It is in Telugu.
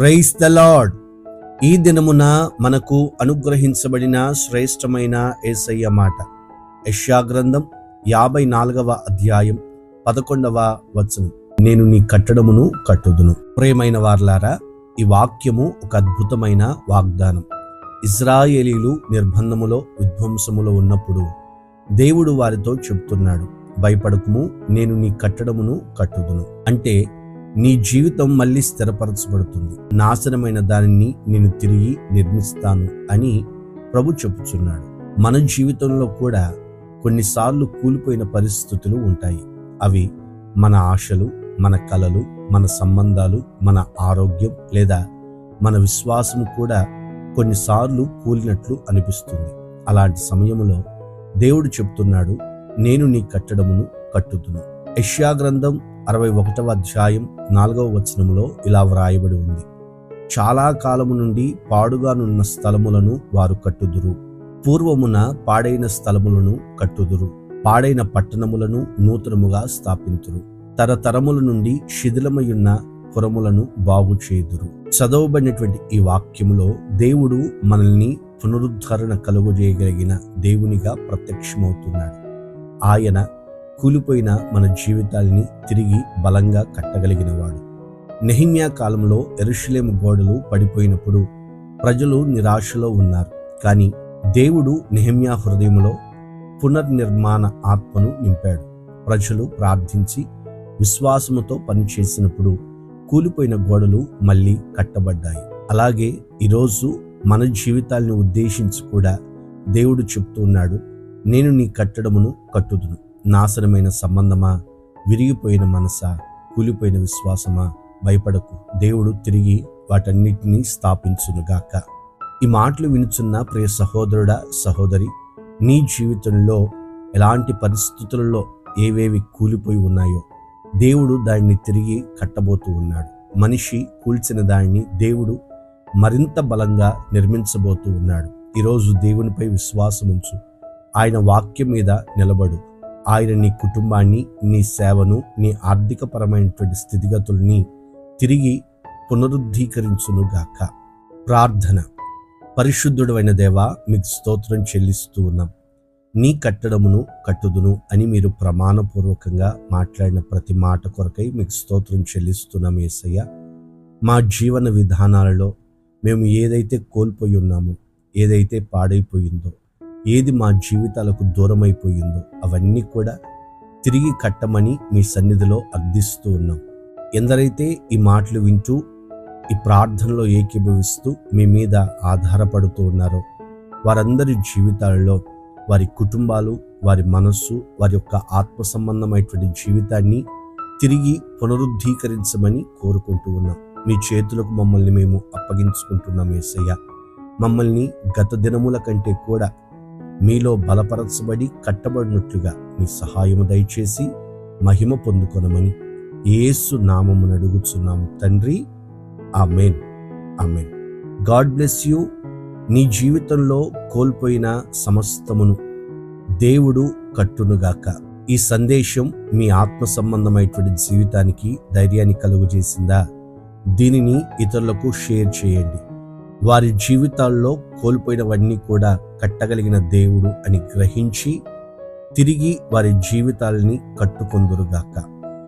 ప్రైస్ ద లార్డ్ ఈ దినమున మనకు అనుగ్రహించబడిన శ్రేష్టమైన ఏసయ్య మాట. యష్యాగ్రంథం యాభై నాలుగవ అధ్యాయం పదకొండవ వచనం. నేను నీ కట్టడమును కట్టుదును. ప్రేమైన వార్లారా ఈ వాక్యము ఒక అద్భుతమైన వాగ్దానం. ఇజ్రాయేలీలు నిర్బంధములో విధ్వంసములో ఉన్నప్పుడు దేవుడు వారితో చెప్తున్నాడు భయపడకుము నేను నీ కట్టడమును కట్టుదును. అంటే నీ జీవితం మళ్ళీ స్థిరపరచబడుతుంది. నాశనమైన దానిని నేను తిరిగి నిర్మిస్తాను అని ప్రభు చెబుతున్నాడు మన జీవితంలో కూడా కొన్నిసార్లు కూలిపోయిన పరిస్థితులు ఉంటాయి. అవి మన ఆశలు మన కలలు మన సంబంధాలు మన ఆరోగ్యం లేదా మన విశ్వాసం కూడా కొన్నిసార్లు కూలినట్లు అనిపిస్తుంది. అలాంటి సమయంలో దేవుడు చెప్తున్నాడు నేను నీ కట్టడమును కట్టుదును. యష్యా గ్రంథం అరవై ఒకటవ అధ్యాయం నాలుగవ వచనంలో ఇలా వ్రాయబడి ఉంది. చాలా కాలము నుండి పాడుగానున్న స్థలములను వారు కట్టుదురు. పూర్వమున పాడైన స్థలములను కట్టుదురు. పాడైన పట్టణములను నూతనముగా స్థాపింతురు. తరతరముల నుండి శిథిలమయున్న పురములను బాగు చేయుదురు. చదవబడినటువంటి ఈ వాక్యములో దేవుడు మనల్ని పునరుద్ధరణ కలుగజేయగలిగిన దేవునిగా ప్రత్యక్షమవుతున్నాడు. ఆయన కూలిపోయిన మన జీవితాల్ని తిరిగి బలంగా కట్టగలిగినవాడు. నెహిమ్యా కాలంలో ఎరుషులేము గోడలు పడిపోయినప్పుడు ప్రజలు నిరాశలో ఉన్నారు. కానీ దేవుడు నెహిమ్యా హృదయంలో పునర్నిర్మాణ ఆత్మను నింపాడు. ప్రజలు ప్రార్థించి విశ్వాసముతో పనిచేసినప్పుడు కూలిపోయిన గోడలు మళ్ళీ కట్టబడ్డాయి. అలాగే ఈరోజు మన జీవితాలను ఉద్దేశించి కూడా దేవుడు చెప్తున్నాడు నేను నీ కట్టడమును కట్టుదును. నాశనమైన సంబంధమా? విరిగిపోయిన మనసా? కూలిపోయిన విశ్వాసమా? భయపడకు. దేవుడు తిరిగి వాటన్నిటినీ స్థాపించునుగాక ఈ మాటలు వినుచున్న ప్రియ సహోదరుడా సహోదరి నీ జీవితంలో ఎలాంటి పరిస్థితులలో ఏవేవి కూలిపోయి ఉన్నాయో దేవుడు దాన్ని తిరిగి కట్టబోతూ ఉన్నాడు. మనిషి కూల్చిన దాన్ని దేవుడు మరింత బలంగా నిర్మించబోతూ ఉన్నాడు. ఈరోజు దేవునిపై విశ్వాసం ఉంచు ఆయన వాక్యం మీద నిలబడు. ఆయన నీ కుటుంబాన్ని నీ సేవను నీ ఆర్థికపరమైనటువంటి స్థితిగతుల్ని తిరిగి పునరుద్ధీకరించునుగాక ప్రార్థన. పరిశుద్ధుడైన దేవా మీకు స్తోత్రం చెల్లిస్తూ ఉన్నాం. నీ కట్టడమును కట్టుదును అని మీరు ప్రమాణపూర్వకంగా మాట్లాడిన ప్రతి మాట కొరకై మీకు స్తోత్రం చెల్లిస్తున్నాం ఏసయ్య. మా జీవన విధానాలలో మేము ఏదైతే కోల్పోయి ఉన్నామో ఏదైతే పాడైపోయిందో ఏది మా జీవితాలకు దూరమైపోయిందో అవన్నీ కూడా తిరిగి కట్టమని మీ సన్నిధిలో అర్థిస్తూ ఉన్నాం. ఎందరైతే ఈ మాటలు వింటూ ఈ ప్రార్థనలో ఏకీభవిస్తూ మీ మీద ఆధారపడుతూ ఉన్నారో వారందరి జీవితాలలో వారి కుటుంబాలు వారి మనస్సు వారి యొక్క ఆత్మ సంబంధమైనటువంటి జీవితాన్ని తిరిగి పునరుద్ధీకరించమని కోరుకుంటూ ఉన్నాం. మీ చేతులకు మమ్మల్ని మేము అప్పగించుకుంటున్నాం ఏసయ్య. మమ్మల్ని గత దినముల కంటే కూడా మీలో బలపరచబడి కట్టబడినట్లుగా మీ సహాయము దయచేసి మహిమ పొందుకొనమని యేసు నామమును అడుగుచున్నాము తండ్రి. Amen. Amen. God bless you. నీ జీవితంలో కోల్పోయిన సమస్తమును దేవుడు కట్టునుగాక. ఈ సందేశం మీ ఆత్మ సంబంధమైనటువంటి జీవితానికి ధైర్యాన్ని కలుగజేసిందా? దీనిని ఇతరులకు షేర్ చేయండి. వారి జీవితాల్లో కోల్పోయినవన్నీ కూడా కట్టగలిగిన దేవుడు అని గ్రహించి తిరిగి వారి జీవితాలని కట్టుకొందురుగాక.